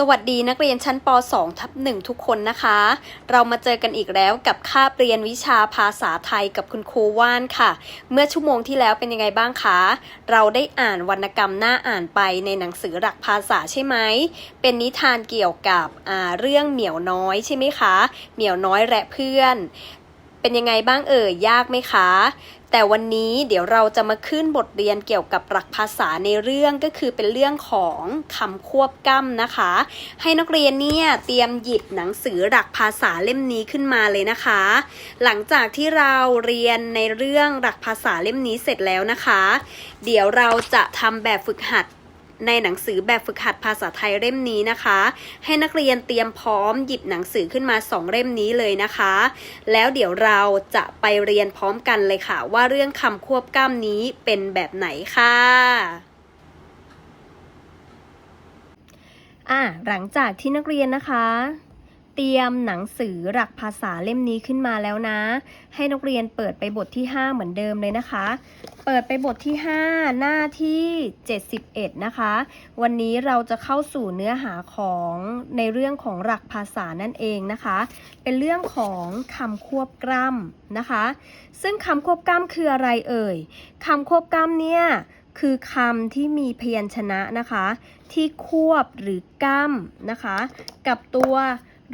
สวัสดีนักเรียนชั้นป .2 ทับ1ทุกคนนะคะ เรามาเจอกันอีกแล้วกับคาบเรียนวิชาภาษาไทยกับคุณครูว่านค่ะ เมื่อชั่วโมงที่แล้วเป็นยังไงบ้างคะ เราได้อ่านวรรณกรรมหน้าอ่านไปในหนังสือหลักภาษาใช่ไหม เป็นนิทานเกี่ยวกับเรื่องเหมียวน้อยใช่ไหมคะ เหมียวน้อยและเพื่อน เป็นยังไงบ้างเอ่ยยากไหมคะ แต่วันนี้เดี๋ยวเราจะมาขึ้นบทเรียนเกี่ยวกับหลักภาษาในเรื่องก็คือเป็นเรื่องของคำควบกล้ำนะคะ ให้นักเรียนเนี่ยเตรียมหยิบหนังสือหลักภาษาเล่มนี้ขึ้นมาเลยนะคะ หลังจากที่เราเรียนในเรื่องหลักภาษาเล่มนี้เสร็จแล้วนะคะ เดี๋ยวเราจะทำแบบฝึกหัด ในหนังสือแบบฝึกหัดภาษาไทยเล่มนี้นะคะ ให้นักเรียนเตรียมพร้อมหยิบหนังสือขึ้นมาสองเล่มนี้เลยนะคะ แล้วเดี๋ยวเราจะไปเรียนพร้อมกันเลยค่ะ ว่าเรื่องคำควบกล้ำนี้เป็นแบบไหนค่ะอะหลังจากที่นักเรียนนะคะ เตรียมหนังสือหลักภาษาเล่มนี้ขึ้นมาแล้วนะ ให้นักเรียนเปิดไปบทที่ 5 เหมือนเดิมเลยนะคะ เปิดไปบทที่ 5 หน้าที่ 71 นะคะ วันนี้เราจะเข้าสู่เนื้อหาของในเรื่องของหลักภาษานั่นเองนะคะ เป็นเรื่องของคำควบกล้ำนะคะ ซึ่งคำควบกล้ำคืออะไรเอ่ยคำควบกล้ำเนี่ยคือคำที่มีพยัญชนะนะคะ ที่ควบหรือก้ำนะคะ กับตัว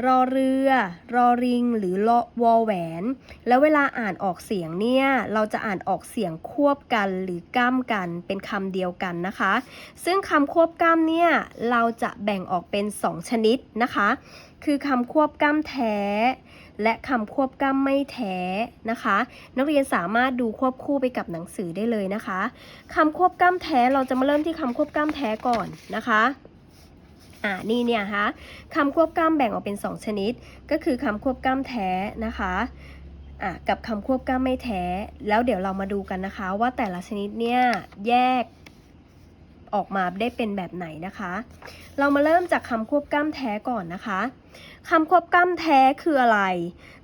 รอเรือ รอริง หรือรอวอแหวน แล้วเวลาอ่านออกเสียงเนี่ย เราจะอ่านออกเสียงควบกันหรือก้ำกันเป็นคำเดียวกันนะคะ ซึ่งคำควบกล้ำเนี่ย เราจะแบ่งออกเป็น 2 ชนิดนะคะ คือคำควบกล้ำแท้ และคำควบกล้ำไม่แท้นะคะ นักเรียนสามารถดูควบคู่ไปกับหนังสือได้เลยนะคะคำควบกล้ำแท้เราจะมาเริ่มที่คำควบกล้ำแท้ก่อนนะคะ อ่านี่เนี่ยคะคำควบกล้ำแบ่งออกเป็น 2 ชนิด ก็คือคำควบกล้ำแท้นะคะอะกับคำควบกล้ำไม่แท้ แล้วเดี๋ยวเรามาดูกันนะคะ ว่าแต่ละชนิดเนี่ยแยกออกมาได้เป็นแบบไหนนะคะ เรามาเริ่มจากคำควบกล้ำแท้ก่อนนะคะคำควบกล้ำแท้คืออะไร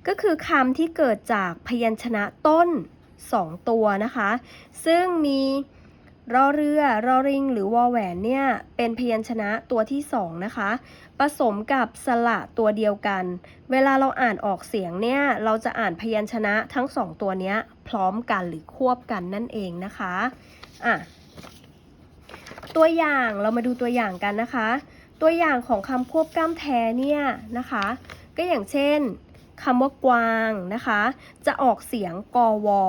ก็คือคำที่เกิดจากพยัญชนะต้น 2 ตัวนะคะ ซึ่งมี รอเรือรอริง หรือวอแหวนเนี่ยเป็นพยัญชนะตัวที่2นะคะ ผสมกับสระตัวเดียวกัน เวลาเราอ่านออกเสียงเนี่ยเราจะอ่านพยัญชนะทั้ง2ตัวนี้พร้อมกันหรือควบกันนั่นเองนะคะอะตัวอย่างเรามาดูตัวอย่างกันนะคะ ตัวอย่างของคำควบกล้ำแท้เนี่ยนะคะ ก็อย่างเช่นคำว่ากวางนะคะ จะออกเสียงกอวอ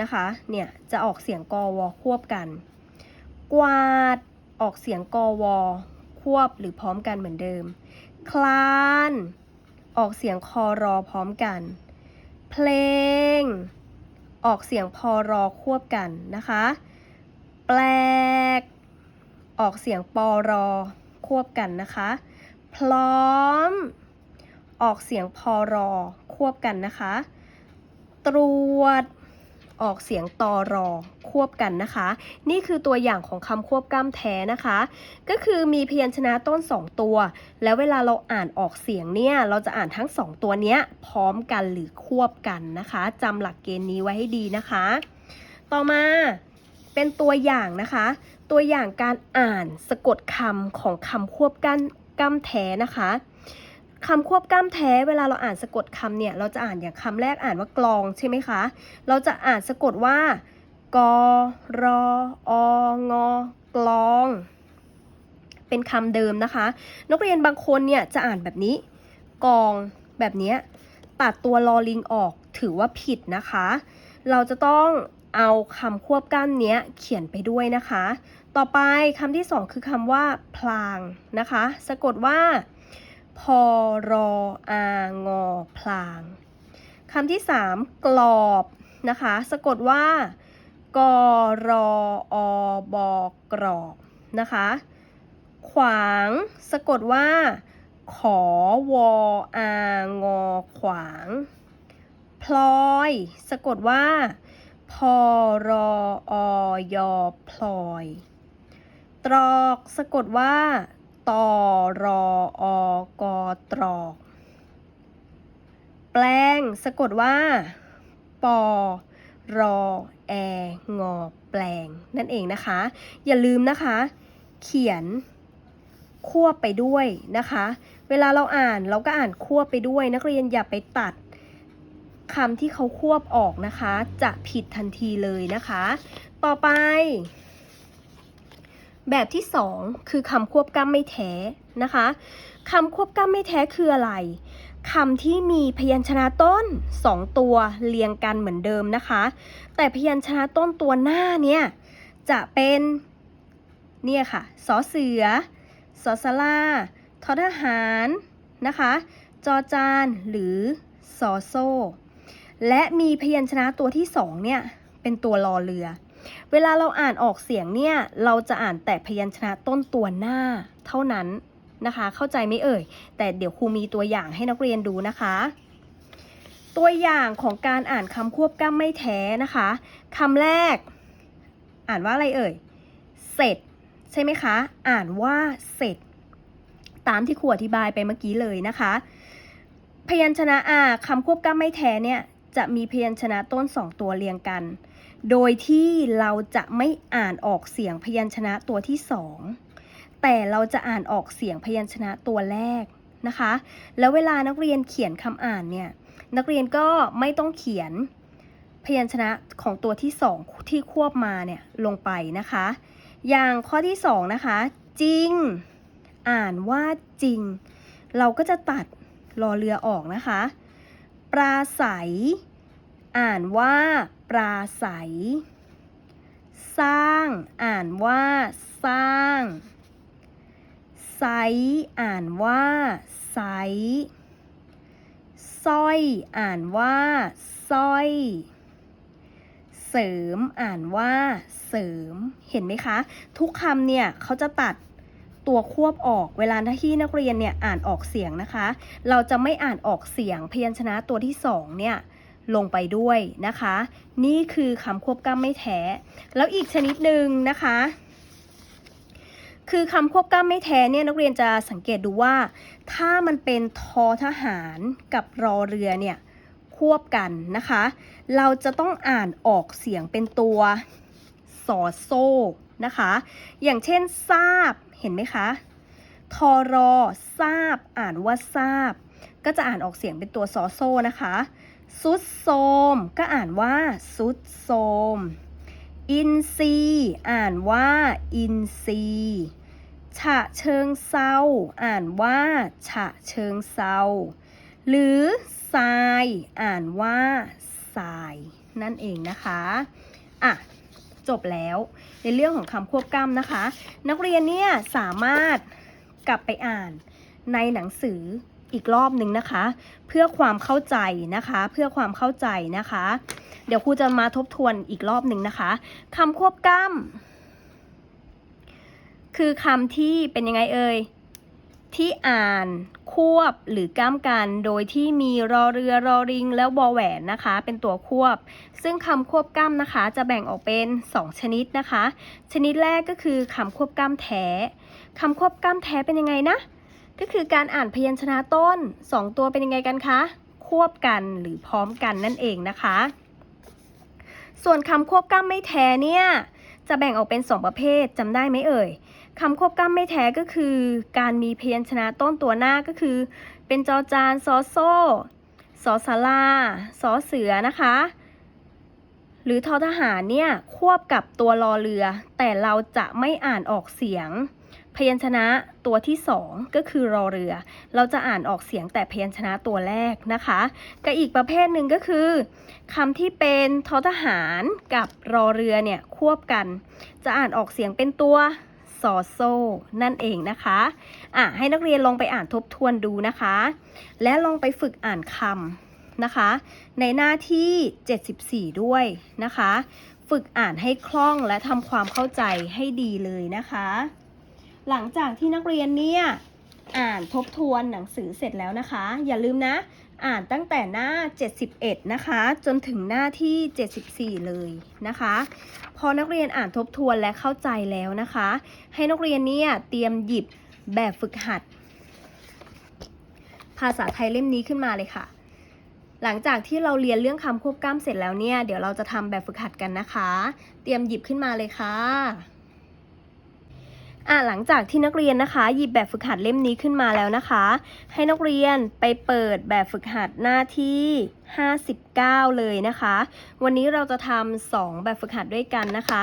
นะคะ เนี่ย จะออกเสียงกอวอควบกัน กวาด ออกเสียงกอวอควบหรือพร้อมกันเหมือนเดิม คลาน ออกเสียงคอรอพร้อมกัน เพลง ออกเสียงพอรอควบกันนะคะ แปลก ออกเสียงปอรอควบกันนะคะ พร้อม ออกเสียงพอรอควบกันนะคะ ตรวจ ออกเสียงตอรอควบกันนะคะ นี่คือตัวอย่างของคำควบกล้ำแท้นะคะ ก็คือมีพยัญชนะต้น 2 ตัว แล้วเวลาเราอ่านออกเสียงเนี่ย เราจะอ่านทั้ง 2 ตัวเนี้ยพร้อมกันหรือควบกันนะคะจำหลักเกณฑ์นี้ไว้ให้ดีนะคะ ต่อมาเป็นตัวอย่างนะคะ ตัวอย่างการอ่านสะกดคำของคำควบกันกล้ำแท้นะคะ คำควบกล้ำแท้เวลาเราอ่านสะกดคำเนี่ย เราจะอ่านอย่างคำแรกอ่านว่ากลองใช่ไหมคะ เราจะอ่านสะกดว่ากรอองกลอง เป็นคำเดิมนะคะ นักเรียนบางคนเนี่ยจะอ่านแบบนี้ กองแบบนี้ตัดตัวลอลิงออกถือว่าผิดนะคะ เราจะต้องเอาคำควบกล้ำเนี้ยเขียนไปด้วยนะคะ ต่อไปคำที่สองคือคำว่า พลางนะคะ สะกดว่า พอรออางอพลางคำที่สามกรอบนะคะ สะกดว่ากรออบกรอบนะคะ ขวางสะกดว่า ขอวออางอขวาง พลอย สะกดว่า พอรออยอพลอย ตรอก สะกดว่า ตอรออกตรอกแปลงสะกดว่าปอรอแองอแปลงนั่นเองนะคะ อย่าลืมนะคะ เขียนควบไปด้วยนะคะ เวลาเราอ่านเราก็อ่านควบไปด้วย นักเรียนอย่าไปตัดคำที่เขาควบออกนะคะ จะผิดทันทีเลยนะคะ ต่อไป แบบที่สองคือคำควบกล้ำไม่แท้นะคะคำควบกล้ำไม่แท้คืออะไรคำที่มีพยัญชนะต้นสองตัวเรียงกันเหมือนเดิมนะคะ แต่พยัญชนะต้นตัวหน้าเนี่ยจะเป็นเนี่ยค่ะสอเสือสอสลาทอทหารนะคะ จอจานหรือซอโซและมีพยัญชนะตัวที่สองเนี่ยเป็นตัวรอเรือ เวลาเราอ่านออกเสียงเนี่ย เราจะอ่านแต่พยัญชนะต้นตัวหน้าเท่านั้นนะคะ เข้าใจไหมเอ่ย แต่เดี๋ยวครูมีตัวอย่างให้นักเรียนดูนะคะ ตัวอย่างของการอ่านคำควบกล้ำไม่แท้นะคะคำแรก อ่านว่าอะไรเอ่ย เสร็จ ใช่ไหมคะ อ่านว่าเสร็จ ตามที่ครูอธิบายไปเมื่อกี้เลยนะคะ พยัญชนะอาคำควบกล้ำไม่แท้เนี่ยจะมีพยัญชนะต้นสองตัวเรียงกัน โดยที่เราจะไม่อ่านออกเสียงพยัญชนะตัวที่สองแต่เราจะอ่านออกเสียงพยัญชนะตัวแรกนะคะ แล้วเวลานักเรียนเขียนคำอ่านเนี่ยนักเรียนก็ไม่ต้องเขียนพยัญชนะของตัวที่สองที่ควบมาเนี่ยลงไปนะคะ อย่างข้อที่สองนะคะจริง อ่านว่าจริง เราก็จะตัดรอเรือออกนะคะ ปราศัย อ่านว่า ราศัย สร้างอ่านว่า สร้างไซอ่านว่าไซสร้อยอ่านว่าสร้อย เสริมอ่านว่า เสริม เห็นไหมคะ ทุกคำเนี่ยเขาจะตัดตัวควบออกเวลาที่นักเรียนเนี่ยอ่านออกเสียงนะคะ เราจะไม่อ่านออกเสียงพยัญชนะตัวที่สองเนี่ย ลงไปด้วยนะคะ นี่คือคำควบกล้ำไม่แท้ แล้วอีกชนิดหนึ่งนะคะ คือคำควบกล้ำไม่แท้เนี่ยนักเรียนจะสังเกตดูว่า ถ้ามันเป็นทอทหารกับรอเรือเนี่ยควบกันนะคะ เราจะต้องอ่านออกเสียงเป็นตัวสอโซ่นะคะ อย่างเช่นทราบเห็นไหมคะทอรอทราบ อ่านว่าทราบ ก็จะอ่านออกเสียงเป็นตัวสอโซ่นะคะ ซุดโซมก็อ่านว่าซุดโซมอินซีอ่านว่าอินซีฉะเชิงเซาอ่านว่าฉะเชิงเซาหรือทรายอ่านว่าทราย นั่นเองนะคะอะจบแล้วในเรื่องของคำควบกล้ำนะคะ นักเรียนเนี่ยสามารถกลับไปอ่านในหนังสือ อีกรอบหนึ่งนะคะ เพื่อความเข้าใจนะคะ เพื่อความเข้าใจนะคะ เดี๋ยวครูจะมาทบทวนอีกรอบหนึ่งนะคะคำควบกล้ำคือคำที่เป็นยังไงเอ่ยที่อ่านควบหรือก้ามกันโดยที่มีรอเรือรอริง แล้วบอแหวนนะคะ เป็นตัวควบ ซึ่งคำควบกล้ำนะคะ จะแบ่งออกเป็น 2 ชนิดนะคะ ชนิดแรกก็คือคำควบกล้ำแท้คำควบกล้ำแท้เป็นยังไงนะ ก็คือการอ่านพยัญชนะต้น 2 ตัวเป็นยังไงกันคะ ควบกันหรือพร้อมกันนั่นเองนะคะ ส่วนคำควบกล้ำไม่แท้เนี่ยจะแบ่งออกเป็น 2 ประเภทจำได้ไหมเอ่ยคำควบกล้ำไม่แท้ก็คือ การมีพยัญชนะต้นตัวหน้าก็คือ เป็นจอจานซอโซ่สอสาราสอเสือนะคะ หรือทอทหารเนี่ยควบกับตัวรอเรือ แต่เราจะไม่อ่านออกเสียง พยัญชนะตัวที่สองก็คือรอเรือ เราจะอ่านออกเสียงแต่พยัญชนะตัวแรกนะคะกับอีกประเภทหนึ่งก็คือคำที่เป็นทอทหารกับรอเรือเนี่ยควบกัน จะอ่านออกเสียงเป็นตัวซอโซนั่นเองนะคะอะให้นักเรียนลองไปอ่านทบทวนดูนะคะ และลองไปฝึกอ่านคำนะคะ ในหน้าที่ 74 ด้วยนะคะ ฝึกอ่านให้คล่องและทำความเข้าใจให้ดีเลยนะคะ หลังจากที่นักเรียนเนี่ยอ่านทบทวนหนังสือเสร็จแล้วนะคะ อย่าลืมนะ อ่านตั้งแต่หน้า 71 นะคะ จนถึงหน้าที่ 74 เลยนะคะ พอนักเรียนอ่านทบทวนและเข้าใจแล้วนะคะ ให้นักเรียนเนี่ยเตรียมหยิบแบบฝึกหัด ภาษาไทยเล่มนี้ขึ้นมาเลยค่ะ หลังจากที่เราเรียนเรื่องคำควบกล้ำเสร็จแล้วเนี่ย เดี๋ยวเราจะทำแบบฝึกหัดกันนะคะ เตรียมหยิบขึ้นมาเลยค่ะ อะหลังจากที่นักเรียนนะคะ หยิบแบบฝึกหัดเล่มนี้ขึ้นมาแล้วนะคะ ให้นักเรียนไปเปิดแบบฝึกหัดหน้าที่ 59 เลยนะคะ วันนี้เราจะทำสองแบบฝึกหัดด้วยกันนะคะ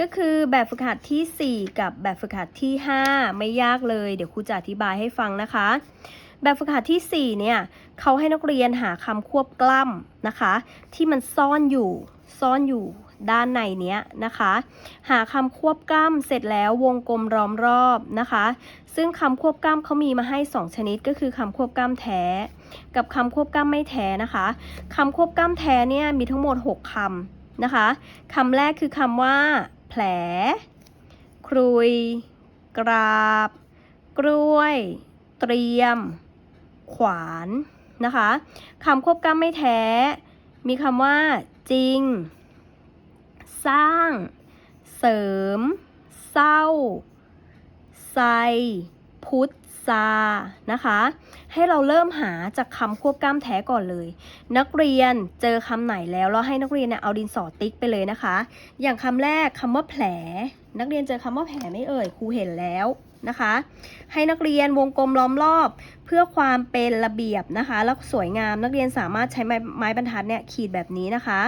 ก็คือแบบฝึกหัดที่ 4 กับแบบฝึกหัดที่ 5 ไม่ยากเลย เดี๋ยวครูจะอธิบายให้ฟังนะคะ แบบฝึกหัดที่ 4 เนี่ยเขาให้นักเรียนหาคำควบกล้ำนะคะ ที่มันซ่อนอยู่ซ่อนอยู่ ด้านในเนี้ยนะคะ หาคำควบกล้ำเสร็จแล้ววงกลมล้อมรอบนะคะ ซึ่งคำควบกล้ำเขามีมาให้ 2 ชนิดก็คือคำควบกล้ำแท้ กับคำควบกล้ำไม่แท้นะคะคำควบกล้ำแท้เนี่ยมีทั้งหมด 6คำนะคะคำแรกคือคำว่า แผล ครุย กราบ กล้วย เตรียม ขวานนะคะคำควบกล้ำไม่แท้ มีคำว่า จริง สร้าง เสริม เศร้า ไซ พุทธานะคะ ให้เราเริ่มหาจากคำควบกล้ำแท้ก่อนเลย นักเรียนเจอคำไหนแล้วเราให้นักเรียนเนี่ยเอาดินสอติ๊กไปเลยนะคะ อย่างคำแรกคำว่าแผล นักเรียนเจอคำว่าแผลไม่เอ่ยครูเห็นแล้วนะคะ ให้นักเรียนวงกลมล้อมรอบ เพื่อความเป็นระเบียบนะคะ แล้วสวยงามนักเรียนสามารถใช้ไม้ไมบรรทัดเนี่ยขีดแบบนี้นะคะ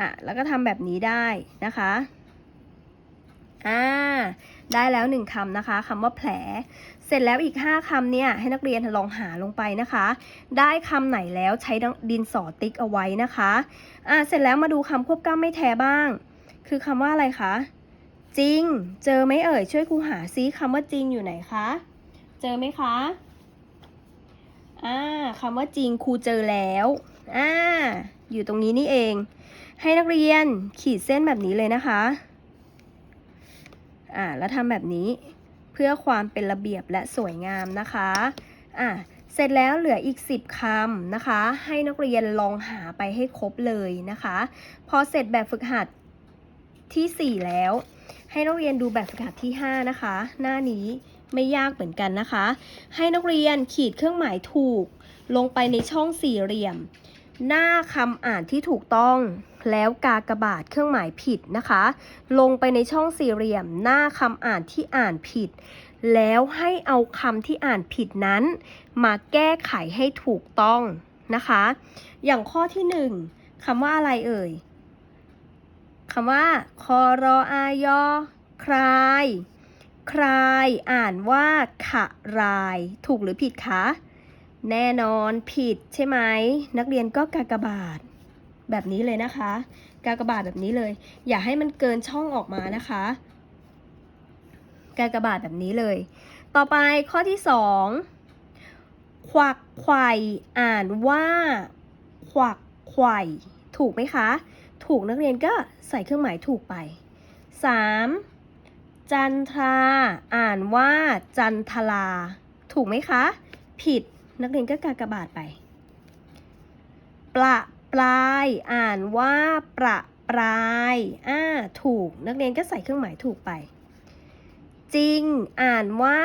อะแล้วก็ทำแบบนี้ได้นะคะอ่าได้แล้วหนึ่งคำนะคะคำว่าแผล เสร็จแล้วอีก 5คำเนี่ยให้นักเรียนลองหาลงไปนะคะ ได้คำไหนแล้วใช้ดินสอติ๊กเอาไว้นะคะอ่าเสร็จแล้วมาดูคำควบกล้ำไม่แท้บ้าง คือคำว่าอะไรคะจริง เจอไหมเอ่ยช่วยครูหาซิคำว่าจริงอยู่ไหนคะเจอไหมคะอ่าคำว่าจริงครูเจอแล้วอ่าอยู่ตรงนี้นี่เอง ให้นักเรียนขีดเส้นแบบนี้เลยนะคะ อ่า แล้วทำแบบนี้เพื่อความเป็นระเบียบและสวยงามนะคะ อ่าเสร็จแล้วเหลืออีก 10 คำนะคะ ให้นักเรียนลองหาไปให้ครบเลยนะคะ พอเสร็จแบบฝึกหัดที่ 4 แล้ว ให้นักเรียนดูแบบฝึกหัดที่ 5 นะคะ หน้านี้ไม่ยากเหมือนกันนะคะ ให้นักเรียนขีดเครื่องหมายถูก ลงไปในช่องสี่เหลี่ยม หน้าคำอ่านที่ถูกต้อง แล้วกากบาทเครื่องหมายผิดนะคะ ลงไปในช่องสี่เหลี่ยมหน้าคำอ่านที่อ่านผิด แล้วให้เอาคำที่อ่านผิดนั้น มาแก้ไขให้ถูกต้องนะคะ อย่างข้อที่หนึ่งคำว่าอะไรเอ่ยคำว่าคอรออายอคลาย คลาย อ่านว่าขะราย ถูกหรือผิดคะ แน่นอนผิดใช่ไหม นักเรียนก็กากบาท แบบนี้เลยนะคะ กากบาทแบบนี้เลย อย่าให้มันเกินช่องออกมานะคะ กากบาทแบบนี้เลย ต่อไปข้อที่สองควักไข่อ่านว่า ควักไข่ถูกไหมคะ ถูกนักเรียนก็ใส่เครื่องหมายถูกไป 3. จันทราอ่านว่าจันทลา ถูกไหมคะ ผิดนักเรียนก็กากบาทไป ประ ปลาย อ่านว่าประปราย อ่า ถูก นักเรียนก็ใส่เครื่องหมายถูกไป จริง อ่านว่า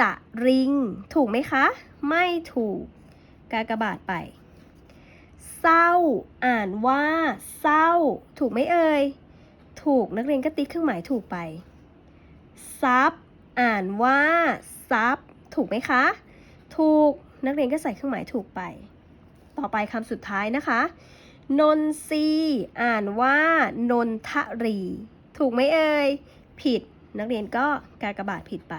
จะริง ถูกไหมคะ ไม่ถูก กากบาทไป เศร้า อ่านว่า เศร้า ถูกไหมเอ่ย ถูก นักเรียนก็ติ๊กเครื่องหมายถูกไป ซับ อ่านว่าซับ ถูกไหมคะ ถูก นักเรียนก็ใส่เครื่องหมายถูกไป ต่อไปคำสุดท้ายนะคะ นนทรีอ่านว่านนทรี ถูกไหมเอ่ย ผิด นักเรียนก็กากบาทผิดไป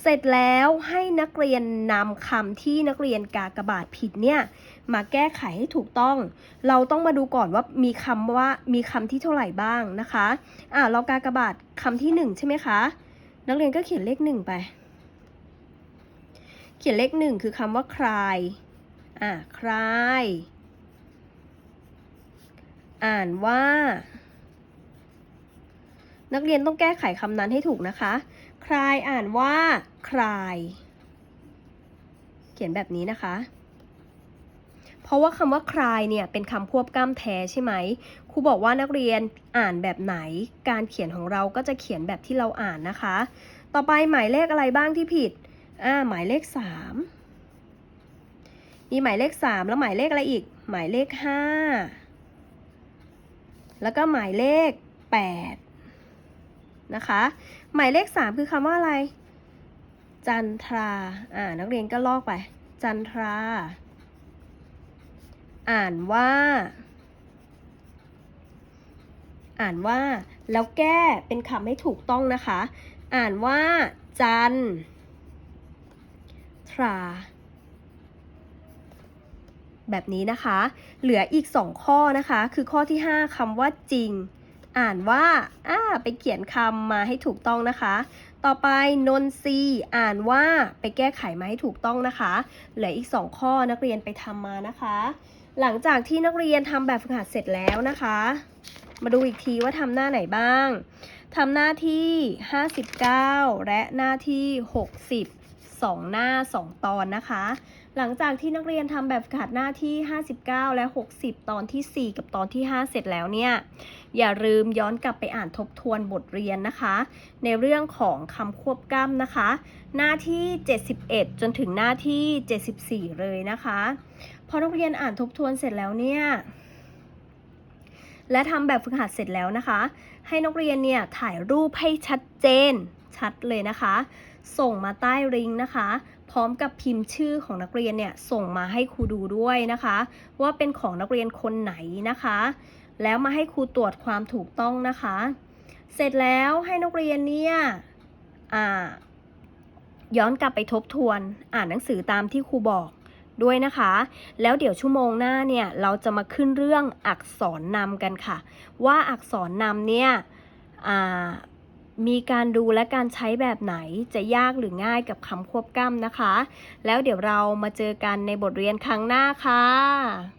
เสร็จแล้วให้นักเรียนนำคำที่นักเรียนกากบาทผิดเนี่ยมาแก้ไขให้ถูกต้อง เราต้องมาดูก่อนว่ามีคำว่ามีคำที่เท่าไหร่บ้างนะคะอ่าเรากากบาทคำที่หนึ่งใช่ไหมคะ นักเรียนก็เขียนเลขหนึ่งไป เขียนเลขหนึ่งคือคำว่าคลาย อ่าคลาย อ่านว่า นักเรียนต้องแก้ไขคำนั้นให้ถูกนะคะ คลายอ่านว่า คลาย เขียนแบบนี้นะคะ เพราะว่าคำว่าคลายเนี่ยเป็นคำควบกล้ำแท้ใช่ไหมครูบอกว่านักเรียนอ่านแบบไหน การเขียนของเราก็จะเขียนแบบที่เราอ่านนะคะ ต่อไปหมายเลขอะไรบ้างที่ผิด อ่า หมายเลขสาม มีหมายเลขสามแล้วหมายเลขอะไรอีก หมายเลขห้าแล้วก็หมายเลขแปดนะคะ หมายเลข3คือคำว่าอะไร จันทรา อ่า นักเรียนก็ลอกไป จันทรา อ่านว่า อ่านว่า แล้วแก้เป็นคำให้ถูกต้องนะคะ อ่านว่า จันทรา แบบนี้นะคะ เหลืออีก 2 ข้อนะคะ คือข้อที่ 5คำว่าจริง อ่านว่าอ่าไปเขียนคำมาให้ถูกต้องนะคะ ต่อไปนนทรีอ่านว่าไปแก้ไขมาให้ถูกต้องนะคะ เหลืออีก 2 ข้อนักเรียนไปทำมานะคะ หลังจากที่นักเรียนทำแบบฝึกหัดเสร็จแล้วนะคะ มาดูอีกทีว่าทำหน้าไหนบ้างทำหน้าที่ 59 และหน้าที่ 60 2 หน้า 2 ตอนนะคะ หลังจากที่นักเรียนทำแบบฝึกหัดหน้าที่ 59 และ 60 ตอนทีสี่ 4 กับตอนที่ 5 เสร็จแล้วเนี่ย อย่าลืมย้อนกลับไปอ่านทบทวนบทเรียนนะคะ ในเรื่องของคำควบกล้ำนะคะ หน้าที่ 71 จนถึงหน้าที่ 74 เลยนะคะ พอนักเรียนอ่านทบทวนเสร็จแล้วเนี่ยและทำแบบฝึกหัดเสร็จแล้วนะคะ ให้นักเรียนเนี่ยถ่ายรูปให้ชัดเจนชัดเลยนะคะ ส่งมาใต้ลิงนะคะ ร้อมกับพิมพ์ชื่อของนักเรียนเนี่ยส่งมาให้ครูดูด้วยนะคะ ว่าเป็นของนักเรียนคนไหนนะคะ แล้วมาให้ครูตรวจความถูกต้องนะคะ เสร็จแล้วให้นักเรียนเนี่ยย้อนกลับไปทบทวนอ่านหนังสือตามที่ครูบอกด้วยนะคะ แล้วเดี๋ยวชั่วโมงหน้าเนี่ยเราจะมาขึ้นเรื่องอักษรนำกันค่ะ ว่าอักษรนำเนี่ย มีการดูและการใช้แบบไหนจะยากหรือง่ายกับคำควบกล้ำนะคะ แล้วเดี๋ยวเรามาเจอกันในบทเรียนครั้งหน้าค่ะ